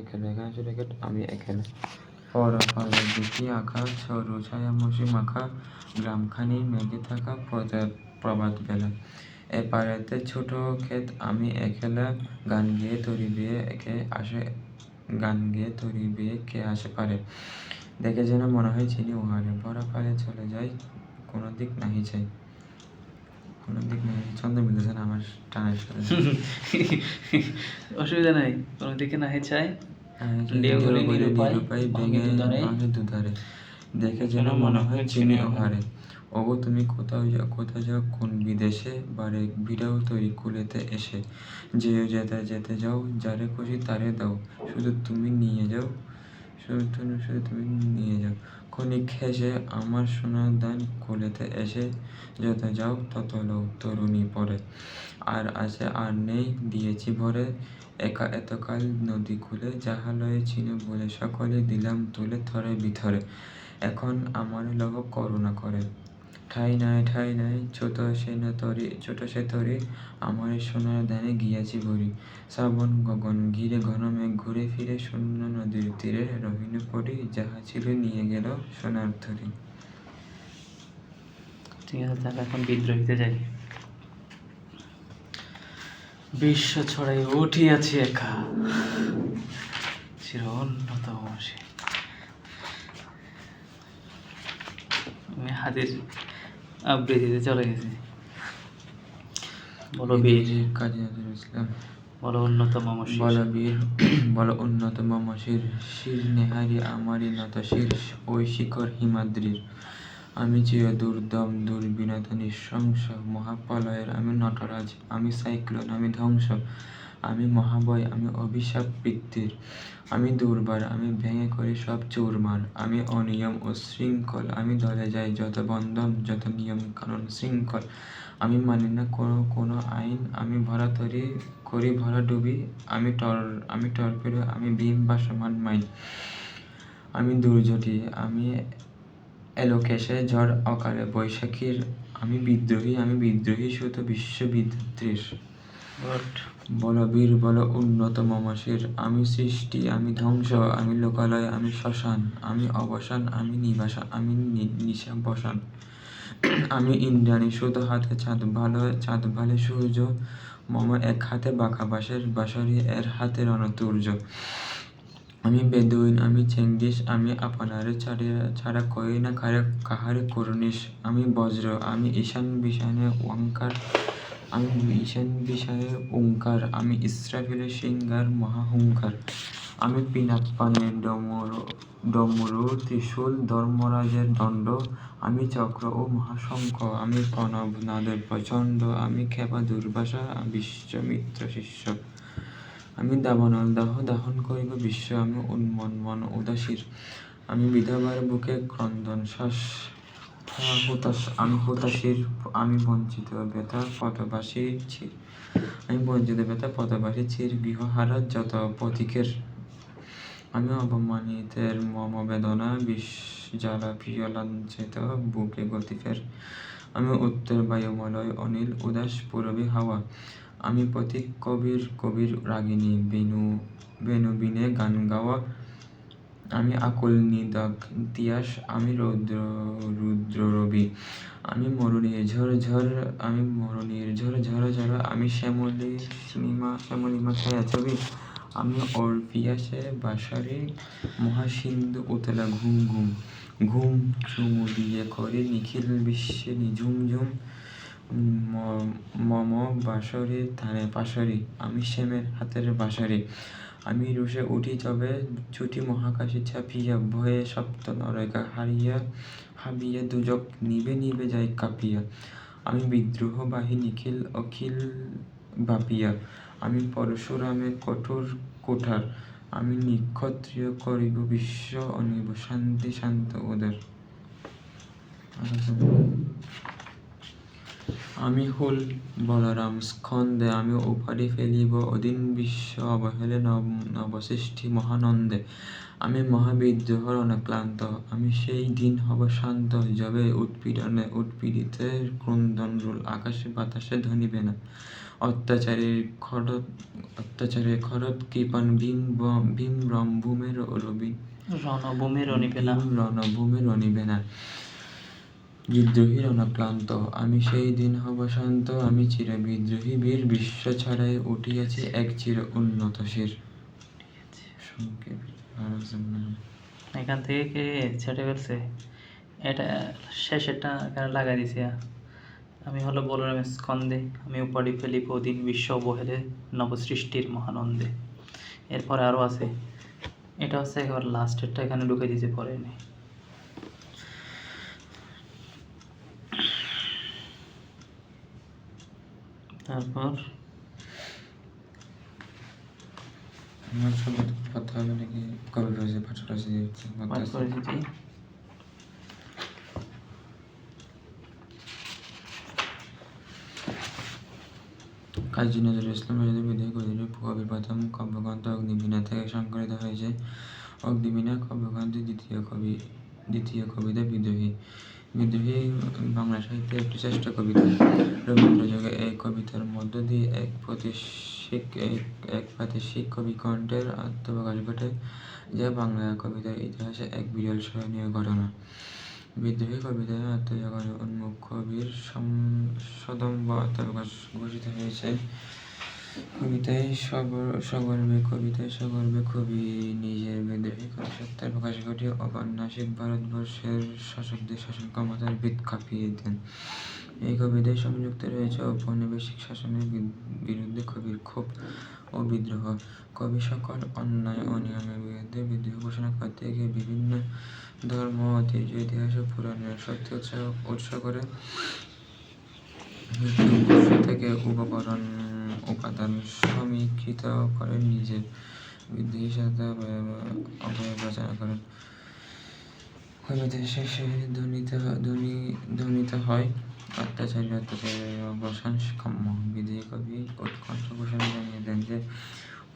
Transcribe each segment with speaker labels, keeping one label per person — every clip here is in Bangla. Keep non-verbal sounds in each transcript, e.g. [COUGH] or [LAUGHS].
Speaker 1: এখানে এখানে ছিল এখানে আমি এখানে। পরপারে দেখি আকাশ সরু ছায়া মশি মাখা, গ্রামখানি মেঘে থাকা প্রভাত বেলা। এপারেতে ছোট ক্ষেত, আমি একলা গান গেয়ে তরি বেয়ে একে আসে গান গেয়ে তরি বেয়ে কে আসে পারে। দেখে যেন মনে হয় চিনি উহারে। ভরা পারে চলে যায়, কোনো দিক নাহি চাই কোনো দিক নাহি ছন্দ মিলতেছে না আমার টানের সাথে। [LAUGHS]
Speaker 2: অসুবিধা নাই কোনো দিকে চাই ভেঙে দুধারে।
Speaker 1: ভাঙে দুধারে। দেখে যেন মনে হয় চিনি ওহারে ওগো তুমি কোথাও যাও কোথাও যাও কোন বিদেশে বারে বিড়াও তৈরি কুলেতে এসে। যেও যেতে যেতে যাও যারে খুশি তারে দাও। শুধু তুমি নিয়ে যাও শুধু তুমি নিয়ে যাও। ক্ষণিক হেসে আমার সোনার দান কোলেতে এসে যত যাও, তত লও তরুণী পরে আর আছে আর নেই, দিয়েছি ভরে। একা এতকাল নদী খুলে, যাহা লয়ে চিনে বলে সকলে দিলাম তুলে থরে বিথরে। এখন আমার লহ করুণা করে। ঠাই নাই ঠাই নাই, ছোট সে না তরি, ছোট সে তরি, আমার সোনার দানে গিয়াছি ভরি। শ্রাবণ গগন ঘিরে ঘন মেঘ ঘুরে ফিরে শূন্য নদীর তীরে রহিন পরি, যাহা ছিল নিয়ে গেল সোনার তরি।
Speaker 2: ঠিক আছে, তাহলে এখন বিদ্রোহীতে যাই। বিশ্ব ছড়াই উঠিয়াছি একা। চির অন্যতম সে। আমি হাতের আবৃত্তিতে চলে গেছি। বলো বীর।
Speaker 1: কাজী নজরুল ইসলাম
Speaker 2: বলো অন্যতম মসজিদ।
Speaker 1: বল বীর বল উন্নতম মশির শির নেহারি আমারই নত শির ওই শিখর হিমাদ্রির। আমি চির দুর্দম দুর্বিনত নৃশংস মহাপ্রলয়ের। আমি নটরাজ আমি সাইক্লোন আমি ধ্বংস। আমি মহাবয়, আমি অভিশাপ বৃত্তির আমি দুর্বার, আমি ভেঙে করি সব চুরমার। আমি অনিয়ম ও শৃঙ্খল, আমি দলে যাই যত বন্ধন, যত নিয়ম কানুন শৃঙ্খল। আমি মানি না কোনো কোনো আইন। আমি ভরা তরি করি, ভরা ডুবি। আমি টর, আমি টর্পেডো, আমি ভীম বা সমান মাইন। আমি দুর্যোটি আমি এলোকেশে, ঝড় অকালে, বৈশাখীর। আমি বিদ্রোহী আমি বিদ্রোহী সুত
Speaker 2: Good.
Speaker 1: বল বীর, বল উন্নত মমশির আমি সৃষ্টি, আমি ধ্বংস, আমি লোকালয়, আমি শ্মশান, আমি অবসান, আমি নিবাসা, আমি নি- নিশাবসান আমি ইন্দ্রাণী, সুত হাতে চাঁদ, ভালো চাঁদ, ভালে সূর্য, মম এক হাতে বাঁকা বাঁশের বাঁশরি, এর হাতে রণতুর্য। আমি বেদুইন, আমি চেঙ্গিস আমি আপনারে ছাড়িয়া ছাড়া কই না কারে, কাহারে করুনিস আমি বজ্র, আমি ঈশান বিশানে ওঙ্কার আমি ঈশান বিষয়ে ওঙ্কার আমি ইসরাফিলের সিঙ্গার মহাহুঙ্কার। আমি পিনাক পানের ডমরু ডমরু, ত্রিশূল, ধর্মরাজের দণ্ড, আমি চক্র ও মহাশঙ্খ, আমি প্রণব নাদের প্রচণ্ড, আমি খেপা দুর্বাসা, বিশ্বমিত্র শিষ্য। আমি দাবানল দাহ, দাহন করিব বিশ্ব, আমি উন্মন মন উদাসীর আমি বিধবার বুকে ক্রন্দন শ্বাস হুতাশ আমি হুতাশীর আমি বঞ্চিত ব্যথা পথবাসী ছির আমি বঞ্চিত ব্যথা পথবাসী ছির গৃহহারা যত পথিকের। আমি অবমানিতের মম বেদনা বিষ জ্বালা প্রিয় লাঞ্ছিত বুকে গতিফের আমি উত্তর বায়ুমলয় অনিল উদাস পূরবী হাওয়া। আমি পথিক কবির কবির রাগিনী বেনু বেনু বিনে গান গাওয়া। আমি আকুল নিদক, তিয়াস আমি রৌদ্র, রুদ্র রবি। আমি মরুণীর ঝড় ঝড় আমি মরুণীর ঝর ঝর ঝর, আমি শ্যামলী সিনেমা শ্যামলিমা ছায়াছবি আমি অর্পিয়াসে বাসারে মহাসিন্ধু উতলা ঘুম ঘুম ঘুম চুমু দিয়ে করে নিখিল বিশ্বে নিঝুম ঝুম মম বাসরে থানে পাশরে, আমি শ্যামের হাতের বাসারে। আমি রুষে উঠি তবে ছুটি মহাকাশে ছাপিয়া ভয়ে সপ্ত নরকা হারিয়া হাবিয়া দুজক নিবে নিবে যায় কাঁপিয়া। আমি বিদ্রোহ বাহি নিখিল অখিল বাপিয়া আমি পরশুরামে কঠোর কোঠার। আমি নিক্ষত্রিয় করিব বিশ্ব অনিব শান্তি শান্ত ওদের আমি হ'ল বলরাম স্কন্দে আমি উপাধি ফেলিব অদিন বিশ্ব অবহেলে নব নবসৃষ্টি মহানন্দে। আমি মহাবিদ্রোহর অনাক্লান্ত আমি সেই দিন হব শান্ত যবে উৎপীড়নে উৎপীড়িতের ক্রন্দন রোল আকাশে বাতাসে ধ্বনিবে না অত্যাচারের খরত অত্যাচারের খরত কৃপণ ভীম ভীম রণভূমের রবি
Speaker 2: রণভূমি রণিবে না
Speaker 1: ভীম রণভূমে রণিবে না বিদ্রোহীর অনক্লান্ত। আমি সেই দিন হব শান্ত, আমি চির বিদ্রোহী। বীর বিশ্ব ছড়ায় উঠিয়াছি এক চির উন্নত শির।
Speaker 2: এখান থেকে কে ছেটে ফেলছে? এটা শেষেরটা এখানে লাগাই দিছে। আমি হলো বলরাম স্কন্দে আমি উপাড়ি ফেলি প্রদিন বিশ্ব বহেলে নবসৃষ্টির মহানন্দে। এরপরে আরও আছে। এটা হচ্ছে একেবারে লাস্টেরটা এখানে ঢুকে দিয়েছে পরে নেই তারপর?
Speaker 1: আমার সঙ্গে তো কথা হবে নাকি? কবে রয়েছে? পাঠ রয়েছে
Speaker 2: পাঠ করে
Speaker 1: কাজী নজরুল ইসলাম রচিত বিদ্রোহী কবির কবির প্রথম কাব্যগ্রন্থ অগ্নিবীণা থেকে সংকলিত হয়েছে। অগ্নিবীণা কাব্যগ্রন্থের দ্বিতীয় কবি দ্বিতীয় কবিতা বিদ্রোহী। বিদ্রোহী বাংলা সাহিত্যের একটি শ্রেষ্ঠ কবিতা। রবীন্দ্র যুগে এই কবিতার মধ্য দিয়ে এক প্রতিশিক এক এক প্রাতিশিক কবি কণ্ঠের আত্মপ্রকাশ ঘটে, যা বাংলা কবিতার ইতিহাসে এক বিরল স্মরণীয় ঘটনা। বিদ্রোহী কবিতায় আত্মজগৎ উন্মুখ কবির সদম্ভ আত্মপ্রকাশ ঘোষিত হয়েছে। কবিতায় সগর- সগর্বে, কবিতায় সগর্বে, কবি নিজের বিদ্রোহী সত্তার প্রকাশ ঘটিয়ে ঔপন্যাসিক ভারতবর্ষের শাসকদের শাসন ক্ষমতার ভিত কাঁপিয়ে দেন। এই কবিতায় সংযুক্ত রয়েছে ঔপনিবেশিক শাসনের বিরুদ্ধে কবির ক্ষোভ ও বিদ্রোহ। কবি সকল অন্যায়, অনিয়মের বিরুদ্ধে বিদ্রোহ ঘোষণা করতে গিয়ে বিভিন্ন ধর্ম, ঐতিহ্য, ইতিহাস ও পুরাণের সত্য উৎসাহ উৎস করে থেকে উপকরণ উপাদান সমীক্ষিত করেন নিজের বিদ্রোহী সাথে অবয়ব রচনা করেন। শেষে ধ্বনিত ধ্বনি ধ্বনিত হয়। অত্যাচারী অত্যাচারের অবসান কাম্য বিদেহী কবি উৎকণ্ঠ ঘোষণা জানিয়ে দেন যে,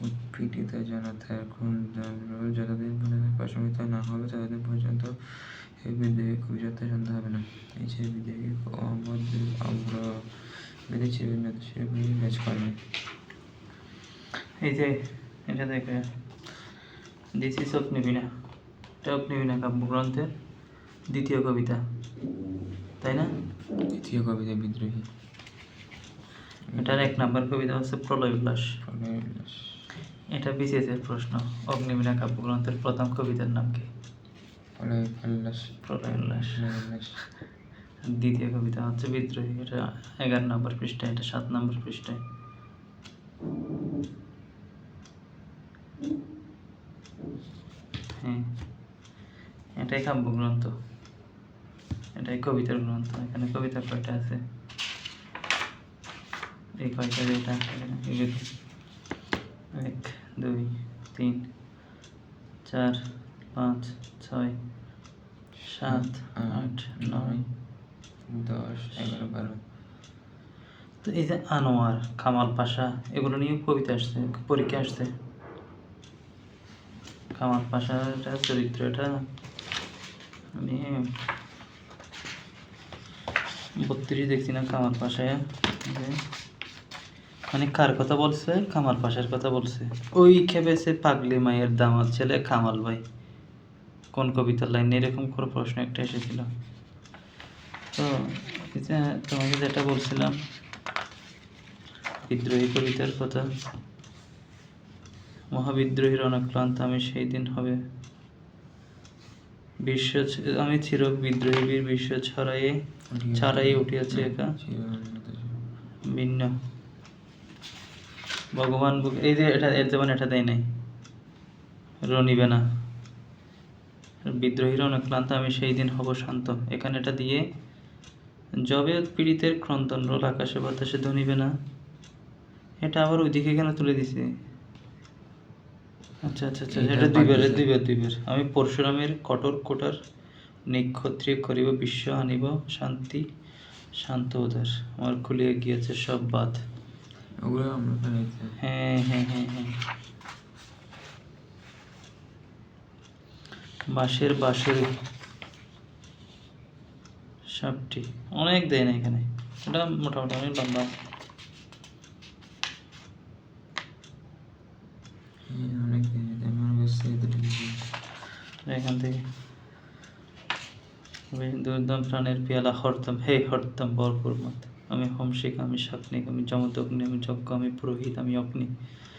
Speaker 1: উৎপীড়িত জনতার ক্রন্দন যতদিন পর্যন্ত প্রশমিত না হবে, ততদিন পর্যন্ত এই বিদ্রোহী কবিতা শান্ত হবে না। এই যে বিদ্রোহী অবধ অগ্র বিদেশি বিভিন্ন বিরুদ্ধে কাজ করবে।
Speaker 2: এই যে এটা দেখে দিস ইস অগ্নিবীণা এটা অগ্নিবীণা কাব্যগ্রন্থের দ্বিতীয় কবিতা। তাই না?
Speaker 1: দ্বিতীয় কবিতা বিদ্রোহী।
Speaker 2: এটার এক নাম্বার কবিতা হচ্ছে প্রলয় উল্লাস
Speaker 1: প্রলয় উল্লাস
Speaker 2: এটা বিসিএসের প্রশ্ন অগ্নিবীণা কাব্যগ্রন্থের প্রথম কবিতার নাম কি?
Speaker 1: প্রলয় উল্লাস
Speaker 2: প্রলয় উল্লাস দ্বিতীয় কবিতা হচ্ছে বিদ্রোহী। এটা এগারো নম্বর পৃষ্ঠায়, এটা সাত নম্বর পৃষ্ঠায়। হ্যাঁ এটাই কাব্যগ্রন্থ এটাই কবিতার গ্রন্থ। এখানে কবিতা কয়টা আছে? এই কয়টা যেটা এগুলো এক, দুই, তিন, চার, পাঁচ, ছয়, সাত
Speaker 1: দশ, এগারো, বারো।
Speaker 2: তো এই যে আনোয়ার, কামাল পাশা, এগুলো নিয়ে কবিতা আসছে, পরীক্ষা আসছে। কামাল পাশার এটা চরিত্র এটা আমি বত্রিশ দেখছি না কামাল পাশায়। মানে কার কথা বলছে? কামাল পাশার কথা বলছে। ওই খেপেছে পাগলি মায়ের দামাত ছেলে কামাল ভাই। কোন কবিতার লাইন এরকম করে প্রশ্ন একটা এসেছিল? তো তোমাকে যেটা বলছিলাম, বিদ্রোহী কবিতার কথা। মহাবিদ্রোহীর অনক্লান্ত আমি সেই দিন হবে। বিশ্ব আমি চির বিদ্রোহী বীর, বিশ্ব ছড়াইয়ে ছাড়াই উঠিয়াছে একা। ভিন্ন। ভগবান এই যে এটা, এর যেমন এটা দেয় নাই। রনিবে না। বিদ্রোহীর অনক্লান্ত আমি সেই দিন হব শান্ত। এখানে এটা দিয়ে যবে পীড়িতের ক্রন্দন রোল আকাশে বাতাসে ধনিবে না। এটা আবার ওইদিকে কেন তুলে দিছে? আচ্ছা আচ্ছা আচ্ছা এটা দুইবার দুইবার দুইবার। আমি পরশুরামের কঠোর কোটার নিক্ষত্রিয় করিব বিশ্ব আনিব শান্তি শান্ত উদার। আমার খুলিয়ে গিয়েছে সব বাদ
Speaker 1: ওগুলো আমরা
Speaker 2: হ্যাঁ হ্যাঁ হ্যাঁ হ্যাঁ। বাঁশের বাঁশের ষাটটি অনেক দেয় না এখানে। এটা মোটামুটি অনেক লম্বা। এখান থেকে। দুর্দম প্রাণের পেয়ালা হরতম হে হরতম বরপুর মত। আমি হমশিক আমি শাকনিক আমি যমদগ্নি আমি যজ্ঞ আমি পুরোহিত আমি অগ্নি।